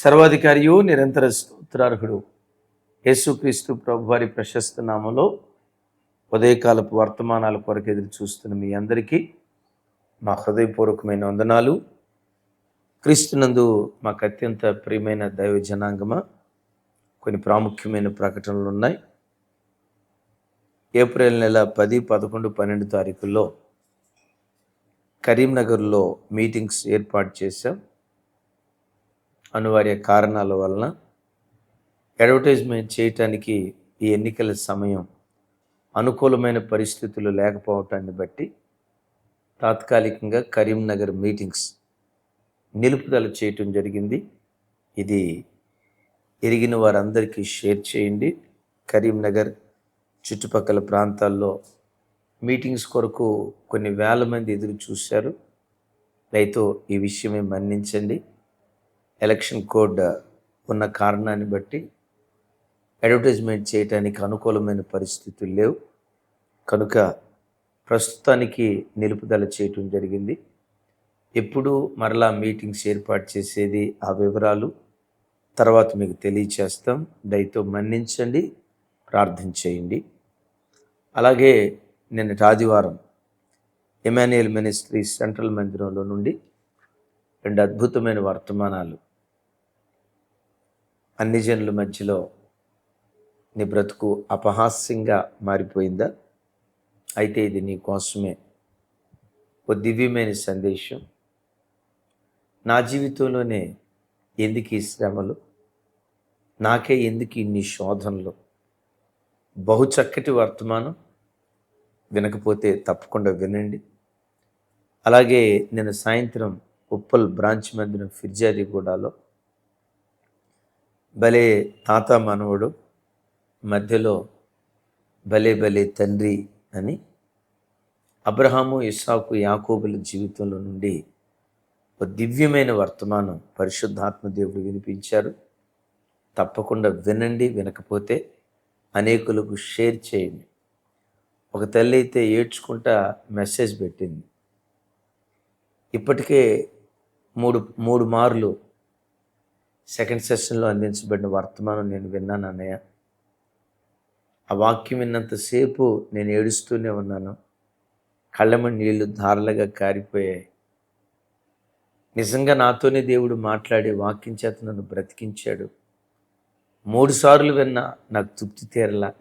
సర్వాధికారియు నిరంతర స్తోత్రార్హుడు. యేసుక్రీస్తు ప్రభు వారి ప్రశస్త నామలో ఉదయకాలపు వర్తమానాల కొరకు ఎదురు చూస్తున్న మీ అందరికీ మా హృదయపూర్వకమైన వందనాలు. క్రీస్తునందు మాకు అత్యంత ప్రియమైన దైవ జనాంగమా కొన్ని ప్రాముఖ్యమైన ప్రకటనలు ఉన్నాయి. ఏప్రిల్ నెల పది పదకొండు పన్నెండు తారీఖుల్లో కరీంనగర్లో మీటింగ్స్ ఏర్పాటు చేశాం. అనివార్య కారణాల వలన అడ్వర్టైజ్మెంట్ చేయటానికి ఈ ఎన్నికల సమయం అనుకూలమైన పరిస్థితులు లేకపోవటాన్ని బట్టి తాత్కాలికంగా కరీంనగర్ మీటింగ్స్ నిలుపుదల చేయటం జరిగింది. ఇది ఎరిగిన వారందరికీ షేర్ చేయండి. కరీంనగర్ చుట్టుపక్కల ప్రాంతాల్లో మీటింగ్స్ కొరకు కొన్ని వేల మంది ఎదురు చూశారు. దయతో ఈ విషయమే మన్నించండి. ఎలక్షన్ కోడ్ ఉన్న కారణాన్ని బట్టి అడ్వర్టైజ్మెంట్ చేయడానికి అనుకూలమైన పరిస్థితులు లేవు. కనుక ప్రస్తుతానికి నిలుపుదల చేయటం జరిగింది. ఎప్పుడు మరలా మీటింగ్స్ ఏర్పాటు చేసేది ఆ వివరాలు తర్వాత మీకు తెలియచేస్తాం. దయతో మన్నించండి ప్రార్థన చేయండి. అలాగే నిన్న ఆదివారం ఎమాన్యుయల్ మినిస్ట్రీ సెంట్రల్ మందిరంలో నుండి రెండు అద్భుతమైన వర్తమానాలు అన్ని జనుల మధ్యలో నీ బ్రతుకు అపహాస్యంగా మారిపోయిందా? అయితే ఇది నీ కోసమే. ఓ దివ్యమైన సందేశం. నా జీవితంలోనే ఎందుకు ఈ శ్రమలు? నాకే ఎందుకు ఇన్ని శోధనలు? బహు చక్కటి వర్తమానం. వినకపోతే తప్పకుండా వినండి. అలాగే నేను సాయంత్రం ఉప్పల్ బ్రాంచ్ మందిరం ఫిర్జాదిగూడలో భలే తాత మనవుడు మధ్యలో భలే భలే తండ్రి అని అబ్రహాము ఇస్సాకు యాకోబుల జీవితంలో నుండి ఒక దివ్యమైన వర్తమానం పరిశుద్ధాత్మ దేవుడు వినిపించారు. తప్పకుండా వినండి వినకపోతే అనేకులకు షేర్ చేయండి. ఒక తల్లి అయితే ఏడ్చుకుంటా మెసేజ్ పెట్టింది. ఇప్పటికే మూడు మూడు మార్లు సెకండ్ సెషన్లో అందించబడిన వర్తమానం నేను విన్నాను అన్నయ్య. ఆ వాక్యం విన్నంతసేపు నేను ఏడుస్తూనే ఉన్నాను. కళ్ళమ నీళ్ళు ధారలుగా కారిపోయాయి. నిజంగా నాతోనే దేవుడు మాట్లాడి వాక్యం చేత నన్ను బ్రతికించాడు. మూడుసార్లు విన్నా నాకు తృప్తి తీరలా.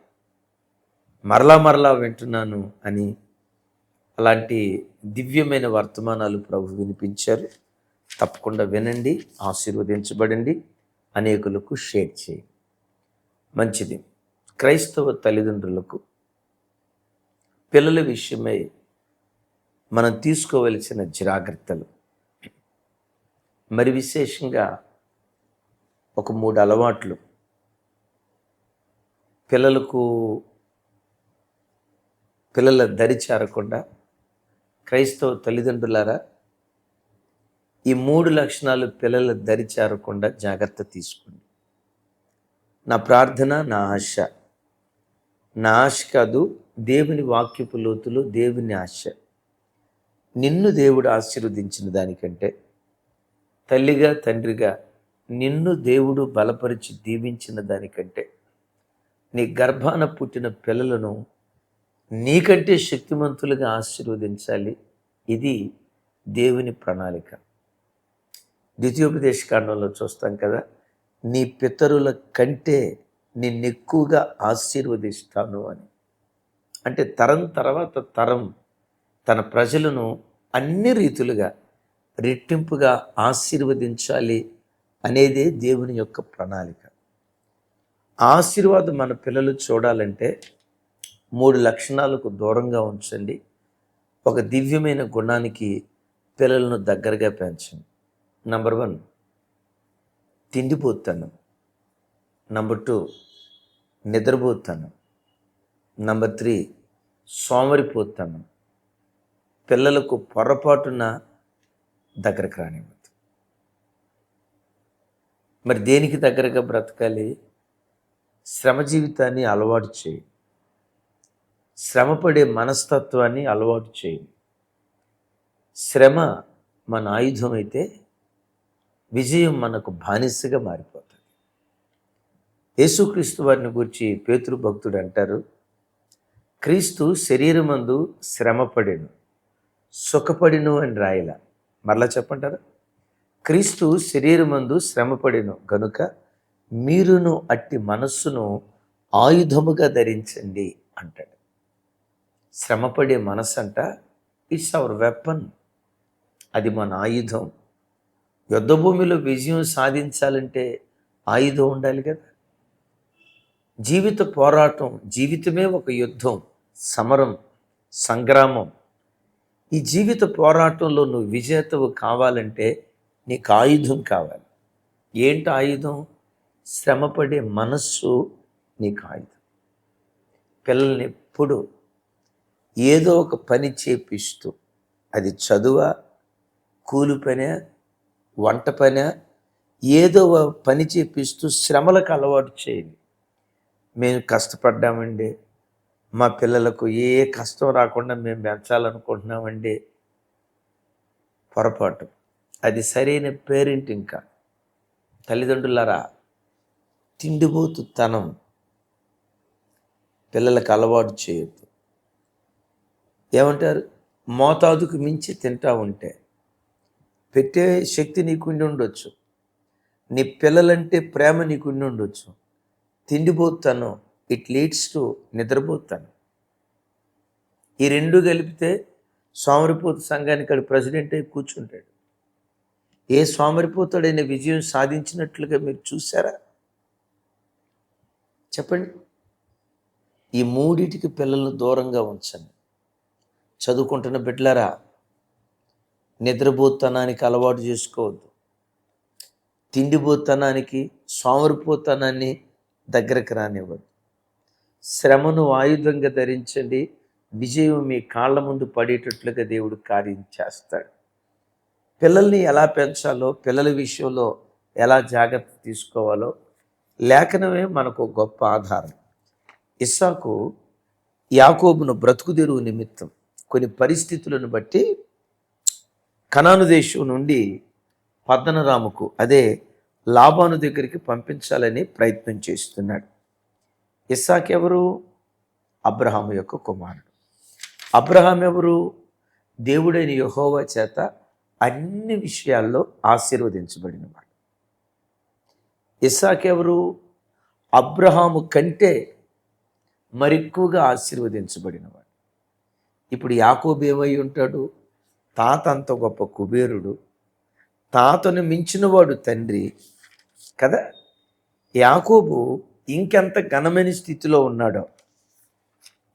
మరలా మరలా వింటున్నాను అని అలాంటి దివ్యమైన వర్తమానాలు ప్రభు వినిపించారు. తప్పకుండా వినండి ఆశీర్వదించబడండి అనేకులకు షేర్ చేయండి మంచిది. క్రైస్తవ తల్లిదండ్రులకు పిల్లల విషయమై మనం తీసుకోవలసిన జాగ్రత్తలు. మరి విశేషంగా ఒక మూడు అలవాట్లు. పిల్లలకు పిల్లల దరి చేరకుండా క్రైస్తవ తల్లిదండ్రులారా ఈ మూడు లక్షణాలు పిల్లలు దరి చేరకుండా జాగ్రత్త తీసుకోండి. నా ప్రార్థన నా ఆశ. నా ఆశ కాదు దేవుని వాక్యపు లోతులు దేవుని ఆశ. నిన్ను దేవుడు ఆశీర్వదించిన దానికంటే తల్లిగా తండ్రిగా నిన్ను దేవుడు బలపరిచి దీవించిన దానికంటే నీ గర్భాన పుట్టిన పిల్లలను నీకంటే శక్తిమంతులుగా ఆశీర్వదించాలి. ఇది దేవుని ప్రణాళిక. ద్వితీయోపదేశ కాండంలో చూస్తాం కదా నీ పితరుల కంటే నిన్నెక్కువగా ఆశీర్వదిస్తాను అని. అంటే తరం తర్వాత తరం తన ప్రజలను అన్ని రీతులుగా రెట్టింపుగా ఆశీర్వదించాలి అనేదే దేవుని యొక్క ప్రణాళిక. ఆశీర్వాదం మన పిల్లలు చూడాలంటే మూడు లక్షణాలకు దూరంగా ఉంచండి. ఒక దివ్యమైన గుణానికి పిల్లలను దగ్గరగా పెంచండి. నంబర్ వన్ తిండిపోతాను. నంబర్ టూ నిద్రపోతాను. నంబర్ త్రీ సోమరిపోతాను. పిల్లలకు పొరపాటున దగ్గరకు రానివ్వద్దు. మరి దేనికి దగ్గరగా బ్రతకాలి? శ్రమ జీవితాన్ని అలవాటు చేయి. శ్రమపడే మనస్తత్వాన్ని అలవాటు చేయి. శ్రమ మన ఆయుధం అయితే విజయం మనకు బానిసగా మారిపోతుంది. యేసుక్రీస్తు వారిని గురించి పేతురు భక్తుడు అంటారు క్రీస్తు శరీరమందు శ్రమపడెను సుఖపడిను అని రాయల. మరలా చెప్పంటారా? క్రీస్తు శరీరమందు శ్రమపడిను గనుక మీరును అట్టి మనస్సును ఆయుధముగా ధరించండి అంటాడు. శ్రమపడే మనస్సు అంట ఇట్స్ అవర్ వెపన్ అది మన ఆయుధం యుద్ధ భూమిలో విజయం సాధించాలంటే ఆయుధం ఉండాలి కదా. జీవిత పోరాటం జీవితమే ఒక యుద్ధం సమరం సంగ్రామం. ఈ జీవిత పోరాటంలో నువ్వు విజేతవు కావాలంటే నీకు ఆయుధం కావాలి. ఏంటి ఆయుధం? శ్రమపడే మనస్సు నీకు ఆయుధం. పిల్లల్ని ఎప్పుడు ఏదో ఒక పని చేపిస్తూ అది చదువా? కూలి పనే? వంట పని ఏదో పని చేపిస్తూ శ్రమలకు అలవాటు చేయండి. మేము కష్టపడ్డామండి. మా పిల్లలకు ఏ కష్టం రాకుండా మేము పెంచాలనుకుంటున్నామండి. పొరపాటు. అది సరైన పేరెంట్ ఇంకా. తల్లిదండ్రులారా తిండిపోతుతనం. పిల్లలకు అలవాటు చేయొద్దు. ఏమంటారు? మోతాదుకు మించి తింటా ఉంటే. పెట్టే శక్తి నీకుండి ఉండొచ్చు. నీ పిల్లలంటే ప్రేమ నీకుండి ఉండొచ్చు. తిండిపోతాను. ఇట్ లీడ్స్ టు నిద్రపోతాను. ఈ రెండు కలిపితే సోమరిపోతు సంఘానికి అక్కడ ప్రెసిడెంట్ అయి కూర్చుంటాడు. ఏ సోమరిపోతాడైన విజయం సాధించినట్లుగా మీరు చూసారా చెప్పండి. ఈ మూడిటికి పిల్లలను దూరంగా ఉంచండి. చదువుకుంటున్న బిడ్డలారా నిద్రపోతనానికి అలవాటు చేసుకోవద్దు. తిండిపోతనానికి సోమరిపోతనాన్ని దగ్గరకు రానివ్వద్దు. శ్రమను ఆయుధంగా ధరించండి. విజయం మీ కాళ్ళ ముందు పడేటట్లుగా దేవుడు కార్యం చేస్తాడు. పిల్లల్ని ఎలా పెంచాలో పిల్లల విషయంలో ఎలా జాగ్రత్త తీసుకోవాలో లేఖనమే మనకు గొప్ప ఆధారం. ఇస్సాకు యాకోబును బ్రతుకుదెరువు నిమిత్తం కొన్ని పరిస్థితులను బట్టి కనాను దేశం నుండి పద్దనరాముకు అదే లాభాను దగ్గరికి పంపించాలని ప్రయత్నం చేస్తున్నాడు. ఇస్సాక్ ఎవరు? అబ్రహాము యొక్క కుమారుడు. అబ్రహాం ఎవరు? దేవుడైన యహోవా చేత అన్ని విషయాల్లో ఆశీర్వదించబడినవాడు. ఇస్సాక్ ఎవరు? అబ్రహాము కంటే మరెక్కువగా ఆశీర్వదించబడినవాడు. ఇప్పుడు యాకోబు ఏమై ఉంటాడు? తాత అంత గొప్ప కుబేరుడు. తాతను మించినవాడు తండ్రి. కదా? యాకోబు ఇంకెంత ఘనమైన స్థితిలో ఉన్నాడో.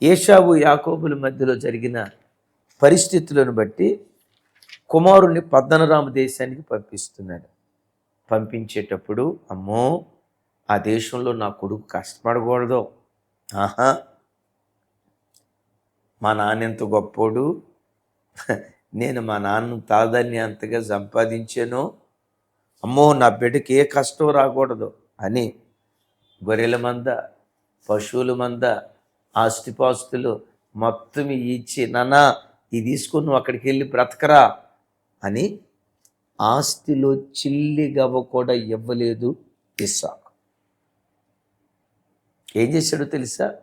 ఏషావు యాకోబుల మధ్యలో జరిగిన పరిస్థితులను బట్టి కుమారుణ్ణి పద్మనరామ దేశానికి పంపిస్తున్నాడు. పంపించేటప్పుడు అమ్మో ఆ దేశంలో నా కొడుకు కష్టపడకూడదు. ఆహా! మా నాన్న ఎంత గొప్పోడు. నేను మా నాన్న తాదాన్ని అంతగా సంపాదించాను. అమ్మో నా బిడ్డకి ఏ కష్టం రాకూడదు అని గొర్రెల మంద పశువుల మంద ఆస్తిపాస్తులు మొత్తం ఇచ్చి నాన్న ఇది తీసుకుని నువ్వు అక్కడికి వెళ్ళి బ్రతకరా అని ఆస్తిలో చిల్లి గవ్వ కూడా ఇవ్వలేదు ఇస్సాకు. ఏం చేశాడో తెలుసా?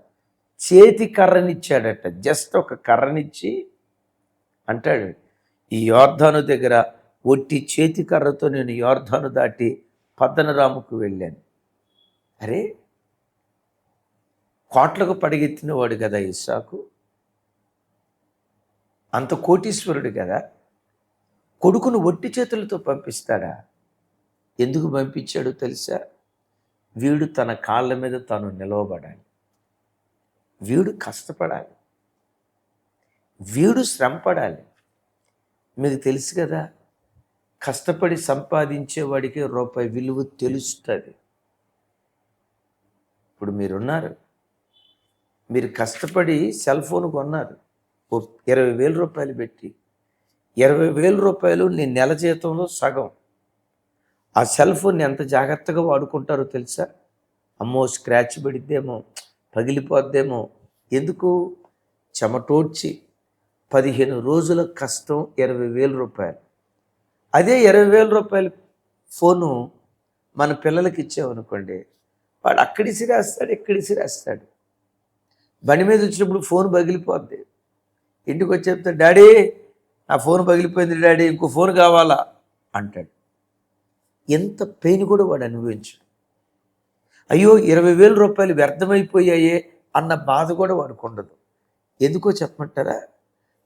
చేతి కర్రనిచ్చాడట. జస్ట్ ఒక కర్రనిచ్చి అంటాడు. ఈ యోర్ధాను దగ్గర ఒట్టి చేతి కర్రతో నేను యోర్ధాను దాటి పద్దనరాముకు వెళ్ళాను. అరే! కోట్లకు పడిగెత్తిన వాడు కదా ఇస్సాకు? అంత కోటీశ్వరుడు కదా? కొడుకును ఒట్టి చేతులతో పంపిస్తాడా? ఎందుకు పంపించాడో తెలుసా? వీడు తన కాళ్ళ మీద తను నిలవబడాలి. వీడు కష్టపడాలి. వీడు శ్రమపడాలి. మీకు తెలుసు కదా కష్టపడి సంపాదించేవాడికి రూపాయి విలువ తెలుస్తుంది. ఇప్పుడు మీరున్నారు. మీరు కష్టపడి సెల్ ఫోన్ కొన్నారు. ఓ ఇరవై వేల రూపాయలు పెట్టి. ఇరవై వేల రూపాయలు నీ నెల జీతంలో సగం. ఆ సెల్ ఫోన్ని ఎంత జాగ్రత్తగా వాడుకుంటారో తెలుసా? అమ్మో స్క్రాచ్ పడిద్దేమో పగిలిపోద్దేమో. ఎందుకు? చెమటోడ్చి. పదిహేను రోజుల కష్టం ఇరవై వేల రూపాయలు. అదే ఇరవై వేల రూపాయలు ఫోను మన పిల్లలకి ఇచ్చామనుకోండి వాడు అక్కడి సిరేస్తాడు ఇక్కడి సిరేస్తాడు బండి మీద వచ్చినప్పుడు ఫోన్ పగిలిపోద్ది. ఇంటికి వచ్చి చెప్తాడు డాడీ నా ఫోన్ పగిలిపోయింది డాడీ ఇంకో ఫోన్ కావాలా? అంటాడు. ఎంత పెయిన్ కూడా వాడు అనుభవించాడు. అయ్యో ఇరవై వేల రూపాయలు వ్యర్థమైపోయాయే అన్న బాధ కూడా వాడుకుండదు ఎందుకో చెప్పమంటారా?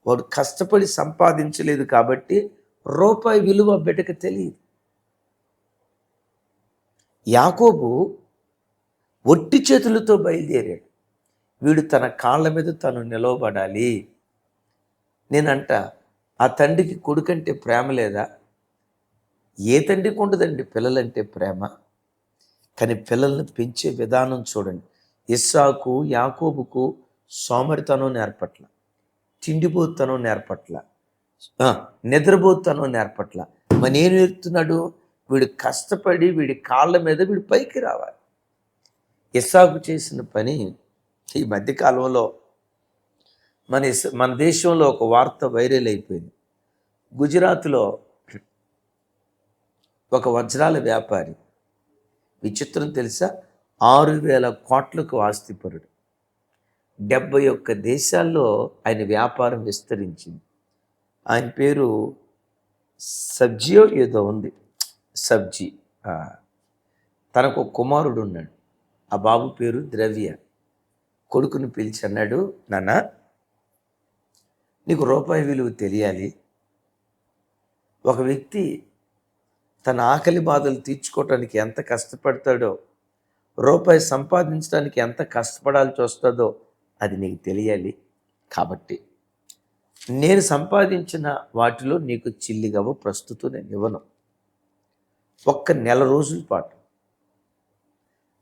వాడు కష్టపడి సంపాదించలేదు కాబట్టి రూపాయి విలువ బిడ్డకు తెలియదు. యాకోబు ఒట్టి చేతులతో బయలుదేరాడు. వీడు తన కాళ్ళ మీద తను నిలవబడాలి. నేనంట ఆ తండ్రికి కొడుకంటే ప్రేమ లేదా? ఏ తండ్రికి ఉండదండి పిల్లలంటే ప్రేమ? కానీ పిల్లల్ని పెంచే విధానం చూడండి. ఇస్సాకు యాకోబుకు సోమరితనం నేర్పట్ల. తిండిపోతనం నేర్పట్ల. నిద్రపోతనం నేర్పట్ల. మరి ఏం నేర్పుతున్నాడు వీడు కష్టపడి వీడి కాళ్ళ మీద వీడు పైకి రావాలి. ఇస్సాకు చేసిన పని ఈ మధ్యకాలంలో మన మన దేశంలో ఒక వార్త వైరల్ అయిపోయింది. గుజరాత్లో ఒక వజ్రాల వ్యాపారి విచిత్రం తెలుసా? ఆరు వేల కోట్లకు ఆస్తిపరుడు. డెబ్బై ఒక్క దేశాల్లో ఆయన వ్యాపారం విస్తరించింది. ఆయన పేరు సబ్జియో ఏదో ఉంది. సబ్జీ తనకు కుమారుడు ఉన్నాడు. ఆ బాబు పేరు ద్రవ్య. కొడుకుని పిలిచి అన్నాడు నాన్న నీకు రూపాయి విలువ తెలియాలి. ఒక వ్యక్తి తన ఆకలి బాధలు తీర్చుకోవటానికి ఎంత కష్టపడతాడో రూపాయి సంపాదించడానికి ఎంత కష్టపడాల్సి వస్తుందో అది నీకు తెలియాలి కాబట్టి. నేను సంపాదించిన వాటిలో నీకు చిల్లిగవ ప్రస్తుతం నేను ఇవ్వను. ఒక్క నెల రోజుల పాటు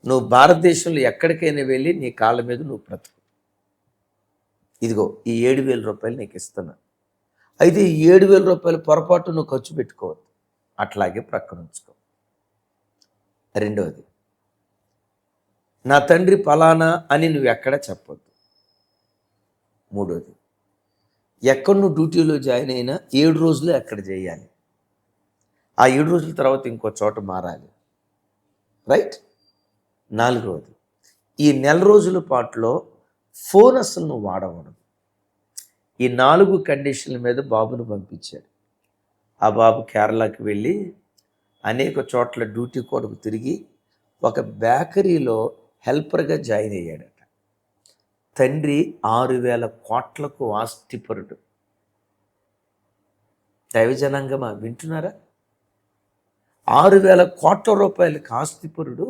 నువ్వు భారతదేశంలో ఎక్కడికైనా వెళ్ళి నీ కాళ్ళ మీద నువ్వు బ్రతుకు. ఇదిగో ఈ ఏడు వేల రూపాయలు నీకు ఇస్తున్నా. అయితే ఈ ఏడు వేల రూపాయలు పొరపాటు నువ్వు ఖర్చు పెట్టుకోవద్దు. అట్లాగే ప్రక్కన ఉంచుకో. రెండవది నా తండ్రి ఫలానా అని నువ్వు ఎక్కడా చెప్పొద్దు. మూడోది. ఎక్కడ నువ్వు డ్యూటీలో జాయిన్ అయినా ఏడు రోజులు ఎక్కడ చేయాలి. ఆ ఏడు రోజుల తర్వాత ఇంకో చోట మారాలి. రైట్? నాలుగవది ఈ నెల రోజుల పాటులో ఫోన్ అసలు నువ్వు వాడకూడదు ఈ నాలుగు కండిషన్ల మీద బాబును పంపించాడు. ఆ బాబు కేరళకి వెళ్ళి అనేక చోట్ల డ్యూటీ కొరకు తిరిగి ఒక బేకరీలో హెల్పర్గా జాయిన్ అయ్యాడు. తండ్రి ఆరు వేల కోట్లకు ఆస్తిపరుడు దైవజనాంగమా? వింటున్నారా? ఆరు వేల కోట్ల రూపాయలకి ఆస్తిపరుడు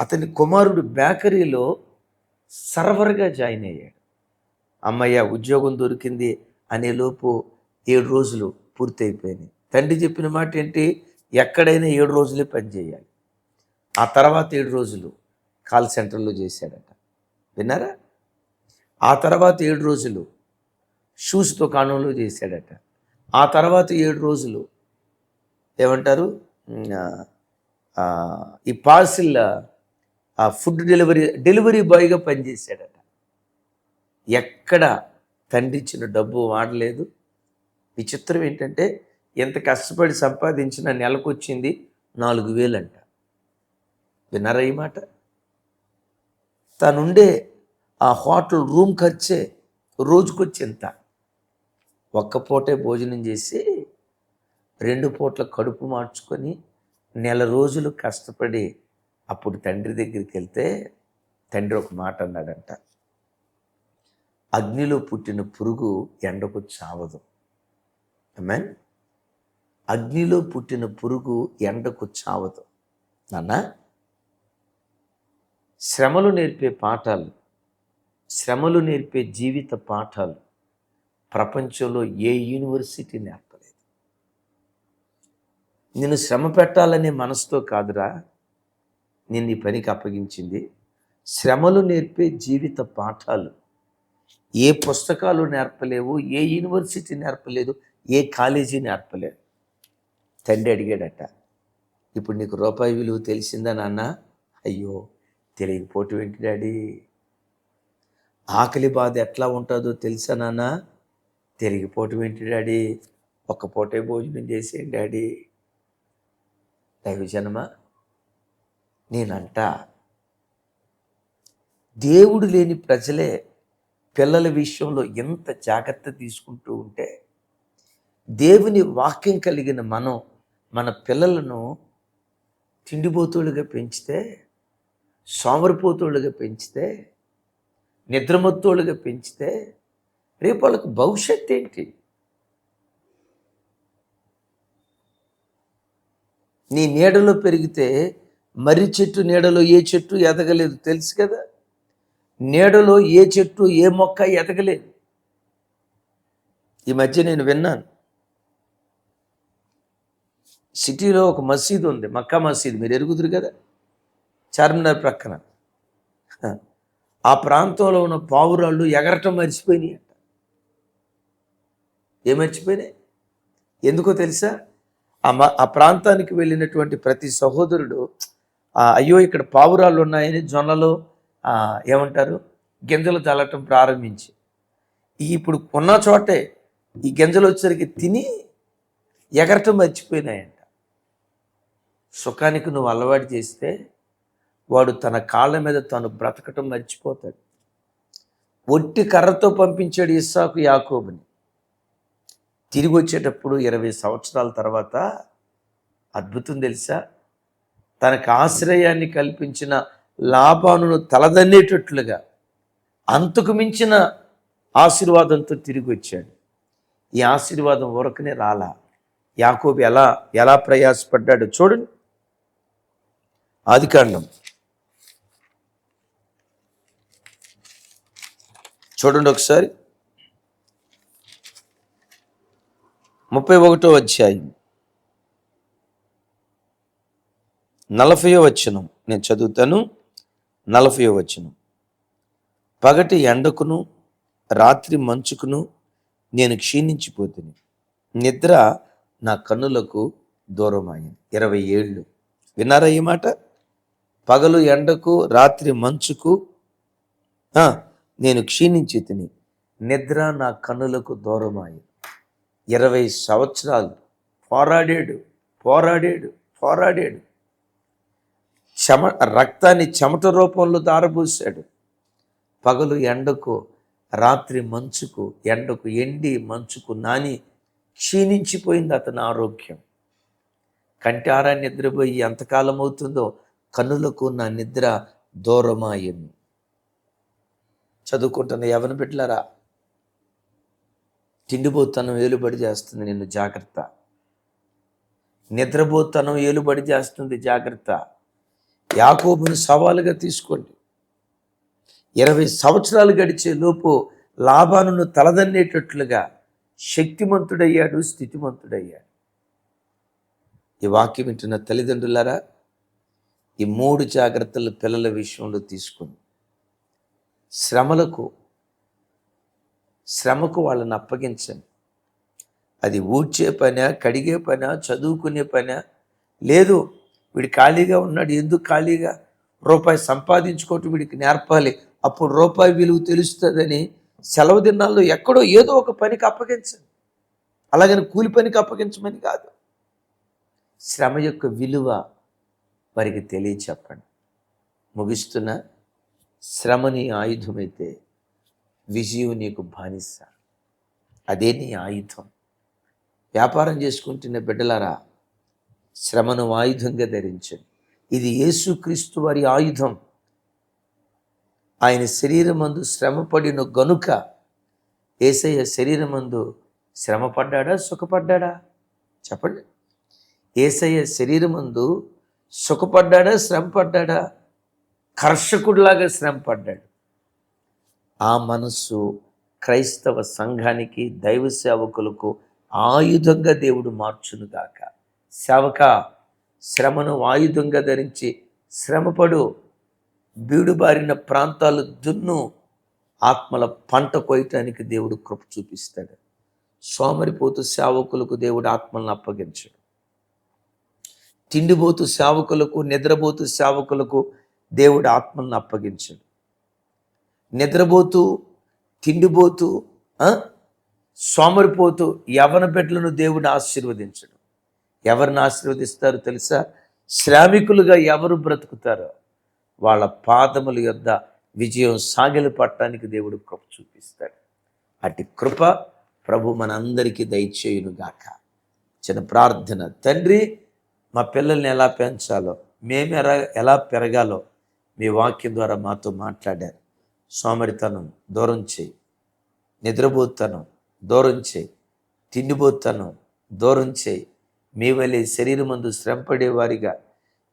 అతని కుమారుడు బేకరీలో సర్వర్గా జాయిన్ అయ్యాడు. అమ్మయ్య ఉద్యోగం దొరికింది అనేలోపు ఏడు రోజులు పూర్తయిపోయినాయి. తండ్రి చెప్పిన మాట ఏంటి? ఎక్కడైనా ఏడు రోజులే పనిచేయాలి ఆ తర్వాత ఏడు రోజులు కాల్ సెంటర్లో చేశాడట. విన్నారా? ఆ తర్వాత ఏడు రోజులు షూస్ దుకాణంలో చేశాడట. ఆ తర్వాత ఏడు రోజులు ఏమంటారు? ఈ పార్సిల్ ఆ ఫుడ్ డెలివరీ డెలివరీ బాయ్గా పనిచేశాడట. ఎక్కడ తండ్రి ఇచ్చిన డబ్బు వాడలేదు. విచిత్రం ఏంటంటే ఎంత కష్టపడి సంపాదించిన నెలకొచ్చింది నాలుగు వేలంట. విన్నారా ఈ మాట? తనుండే ఆ హోటల్ రూమ్ ఖర్చే రోజుకొచ్చింత. ఒక్క పూటే భోజనం చేసి రెండు పూట్ల కడుపు మార్చుకొని నెల రోజులు కష్టపడి అప్పుడు తండ్రి దగ్గరికి వెళ్తే తండ్రి ఒక మాట అన్నాడంట. అగ్నిలో పుట్టిన పురుగు ఎండకు చావదు. మీన్ అగ్నిలో పుట్టిన పురుగు ఎండకు చావదు. నాన్న? శ్రమలు నేర్పే పాఠాలు శ్రమలు నేర్పే జీవిత పాఠాలు ప్రపంచంలో ఏ యూనివర్సిటీ నేర్పలేదు. నేను శ్రమ పెట్టాలనే మనసుతో కాదురా నేను ఈ పనికి అప్పగించింది. శ్రమలు నేర్పే జీవిత పాఠాలు ఏ పుస్తకాలు నేర్పలేవు ఏ యూనివర్సిటీ నేర్పలేదు ఏ కాలేజీ నేర్పలేదు. తండ్రి అడిగాడట ఇప్పుడు నీకు రూపాయి విలువ తెలిసిందా నాన్న? అయ్యో తెలియకపోవటం ఏంటి డాడీ? ఆకలి బాధ ఎట్లా ఉంటుందో తెలుసా నాన్న? తెలియకపోవటం ఏంటి డాడీ? ఒక్క పూటే భోజనం చేసేయండి డాడీ. దైవజనమ నేనంట దేవుడు లేని ప్రజలే పిల్లల విషయంలో ఎంత జాగ్రత్త తీసుకుంటూ ఉంటే దేవుని వాక్యం కలిగిన మనం మన పిల్లలను తిండిపోతులుగా పెంచితే సోమరిపోతుళ్ళుగా పెంచితే నిద్రమత్తోళ్ళుగా పెంచితే రేపు వాళ్ళకి భవిష్యత్ ఏంటి నీ నీడలో పెరిగితే మర్రి చెట్టు నీడలో ఏ చెట్టు ఎదగలేదు తెలుసు కదా? నీడలో ఏ చెట్టు ఏ మొక్క ఎదగలేదు. ఈ మధ్య నేను విన్నాను. సిటీలో ఒక మసీదు ఉంది మక్కా మసీదు. మీరు ఎరుగుదురు కదా? చార్మినార్ ప్రక్కన. ఆ ప్రాంతంలో ఉన్న పావురాళ్ళు ఎగరటం మర్చిపోయినాయి అంట. ఏ మర్చిపోయినాయి? ఎందుకో తెలుసా? ఆ మా ఆ ప్రాంతానికి వెళ్ళినటువంటి ప్రతి సహోదరుడు అయ్యో ఇక్కడ పావురాళ్ళు ఉన్నాయని జొన్నలు ఏమంటారు? గింజలు చల్లటం ప్రారంభించి. ఇప్పుడు ఉన్న చోటే ఈ గింజలు వచ్చేసరికి తిని ఎగరటం మర్చిపోయినాయంట. సుఖానికి నువ్వు అలవాటు చేస్తే వాడు తన కాళ్ళ మీద తను బ్రతకటం మర్చిపోతాడు. ఒట్టి కర్రతో పంపించాడు ఇస్సాకు యాకోబుని. తిరిగి వచ్చేటప్పుడు ఇరవై సంవత్సరాల తర్వాత అద్భుతం తెలుసా? తనకు ఆశ్రయాన్ని కల్పించిన లాభాను తలదన్నేటట్లుగా అంతకు మించిన ఆశీర్వాదంతో తిరిగి వచ్చాడు. ఈ ఆశీర్వాదం ఊరకనే రాలా? యాకోబు ఎలా ఎలా ప్రయాసపడ్డాడు చూడండి. ఆదికాండం చూడండి ఒకసారి. ముప్పై ఒకటో అధ్యాయం. నలభయో వచనం. నేను చదువుతాను. నలభయో వచనం. పగటి ఎండకును రాత్రి మంచుకును నేను క్షీణించిపోతుంది నిద్ర నా కన్నులకు దూరమైంది. ఇరవై ఏళ్ళు. విన్నారా ఈ మాట? పగలు ఎండకు రాత్రి మంచుకు. నేను క్షీణించి తిని నిద్ర నా కన్నులకు దూరమాయి. ఇరవై సంవత్సరాలు పోరాడాడు పోరాడాడు పోరాడాడు. చెమ రక్తాన్ని చెమట రూపంలో దారబూశాడు పగలు ఎండకు రాత్రి మంచుకు ఎండకు ఎండి మంచుకు నాని క్షీణించిపోయింది అతని ఆరోగ్యం. కంటారా నిద్రపోయి ఎంతకాలం అవుతుందో కన్నులకు నా నిద్ర దూరమాయను చదువుకుంటున్న ఎవరిని పెట్టలేరా తిండిపోతనం ఏలుబడి చేస్తుంది నిన్ను జాగ్రత్త. నిద్రపోతనం ఏలుబడి చేస్తుంది జాగ్రత్త. యాకోబుని సవాలుగా తీసుకోండి. ఇరవై సంవత్సరాలు గడిచే లోపు లాభాలను తలదన్నేటట్లుగా శక్తిమంతుడయ్యాడు స్థితిమంతుడయ్యాడు. ఈ వాక్యం వింటున్న తల్లిదండ్రులారా ఈ మూడు జాగ్రత్తలు పిల్లల విషయంలో తీసుకుంది శ్రమలకు శ్రమకు వాళ్ళని అప్పగించండి. అది ఊడ్చే పనా కడిగే పనా చదువుకునే పనా? లేదు వీడు ఖాళీగా ఉన్నాడు ఎందుకు ఖాళీగా? రూపాయి సంపాదించుకోవటం వీడికి నేర్పాలి. అప్పుడు రూపాయి విలువ తెలుస్తుందని సెలవు దినాల్లో ఎక్కడో ఏదో ఒక పనికి అప్పగించండి. అలాగని కూలి పనికి అప్పగించమని కాదు. శ్రమ యొక్క విలువ వారికి తెలియచెప్పండి. ముగిస్తున్న. శ్రమ నీ ఆయుధమైతే విజయం నీకు బానిస. అదే నీ ఆయుధం. వ్యాపారం చేసుకుంటున్న బిడ్డలారా శ్రమను ఆయుధంగా ధరించండి. ఇది యేసుక్రీస్తు వారి ఆయుధం. ఆయన శరీరమందు శ్రమపడిన గనుక ఏసయ్య శరీరమందు శ్రమపడ్డాడా సుఖపడ్డాడా? చెప్పండి. ఏసయ్య శరీరమందు సుఖపడ్డాడా శ్రమపడ్డాడా? కర్షకుడిలాగా శ్రమపడ్డాడు. ఆ మనస్సు క్రైస్తవ సంఘానికి దైవ సేవకులకు ఆయుధంగా దేవుడు మార్చునుగాక సేవక శ్రమను ఆయుధంగా ధరించి శ్రమపడు బీడుబారిన ప్రాంతాలు దున్ను ఆత్మల పంట కోయటానికి దేవుడు కృప చూపిస్తాడు. సోమరిపోతు సేవకులకు దేవుడు ఆత్మలను అప్పగించడు. తిండిపోతు సేవకులకు నిద్రపోతు సేవకులకు దేవుడు ఆత్మలను అప్పగించడు. నిద్రపోతూ తిండిపోతూ సోమరిపోతూ యవన బిడ్డలను దేవుడు ఆశీర్వదించడు. ఎవరిని ఆశీర్వదిస్తారు తెలుసా? శ్రామికులుగా ఎవరు బ్రతుకుతారో వాళ్ళ పాదముల యొద్ద విజయం సాగిలి పట్టడానికి దేవుడు కృప చూపిస్తాడు. అటు కృప ప్రభు మనందరికీ దయచేయునుగాక. చిన్న ప్రార్థన. తండ్రి మా పిల్లల్ని ఎలా పెంచాలో మేము ఎలా ఎలా పెరగాలో మీ వాక్యం ద్వారా మాతో మాట్లాడారు. సోమరితనం దూరం చేయి. నిద్రపోతనం దూరం చేయి. తిండిపోతనం దూరం చేయి. మీ వలె శరీరమందు శ్రమపడే వారిగా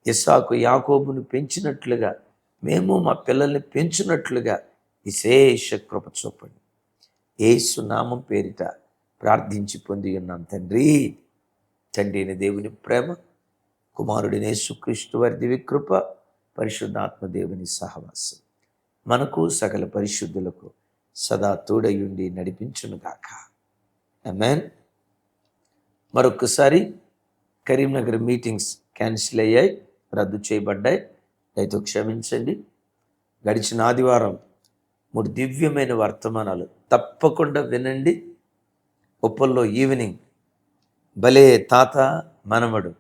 ఇసాకు యాకోబును పెంచినట్లుగా మేము మా పిల్లల్ని పెంచినట్లుగా విశేష కృప చూపండి. ఏసు నామం పేరిట ప్రార్థించి పొంది ఉన్నాం తండ్రి. తండ్రి దేవుని ప్రేమ కుమారుడిని యేసుక్రీస్తు వారి దివి పరిశుద్ధాత్మ దేవుని సహవాసం. మనకు సకల పరిశుద్ధులకు సదా తోడయుండి నడిపించునుగాక అమెన్ మరొకసారి కరీంనగర్ మీటింగ్స్ క్యాన్సిల్ అయ్యాయి రద్దు చేయబడ్డాయి. అయితే క్షమించండి. గడిచిన ఆదివారం మూడు దివ్యమైన వర్తమానాలు తప్పకుండా వినండి. ఉప్పల్లో ఈవినింగ్ భలే తాత మనమడు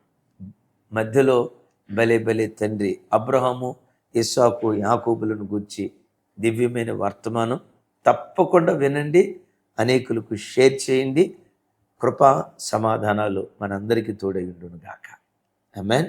మధ్యలో భలే భలే తండ్రి. అబ్రహాము ఇస్సాకు యాకూబులను గుర్చి దివ్యమైన వర్తమానం తప్పకుండా వినండి అనేకులకు షేర్ చేయండి. కృపా సమాధానాలు మనందరికీ తోడై ఉండును గాక ఆమెన్.